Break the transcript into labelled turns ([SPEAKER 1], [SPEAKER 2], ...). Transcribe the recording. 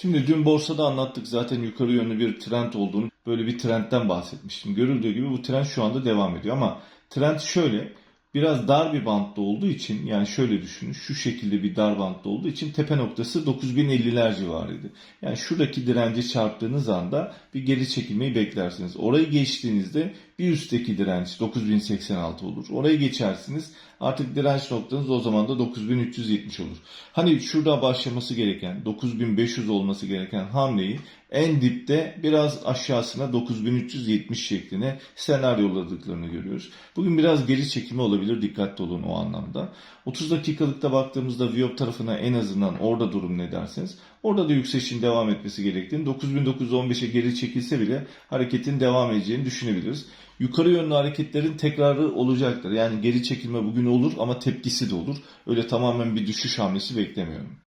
[SPEAKER 1] Şimdi dün borsada anlattık zaten yukarı yönlü bir trend olduğunu, böyle bir trendten bahsetmiştim. Görüldüğü gibi bu trend şu anda devam ediyor ama trend şöyle biraz dar bir bantta olduğu için yani şöyle düşünün şu şekilde bir dar bantta olduğu için tepe noktası 9050'ler civarıydı. Yani şuradaki dirence çarptığınız anda bir geri çekilmeyi beklersiniz. Orayı geçtiğinizde bir üstteki direnç 9086 olur. Orayı geçersiniz artık direnç noktanız o zaman da 9370 olur. Hani şurada başlaması gereken 9500 olması gereken hamleyi en dipte biraz aşağısına 9370 şekline senaryoladıklarını görüyoruz. Bugün biraz geri çekimi olabilir dikkatli olun o anlamda. 30 dakikalıkta baktığımızda Viyop tarafına en azından orada durum ne dersiniz? Orada da yükselişin devam etmesi gerektiğini 9915'e geri çekilse bile hareketin devam edeceğini düşünebiliriz. Yukarı yönlü hareketlerin tekrarı olacaktır. Yani geri çekilme bugün olur ama tepkisi de olur. Öyle tamamen bir düşüş hamlesi beklemiyorum.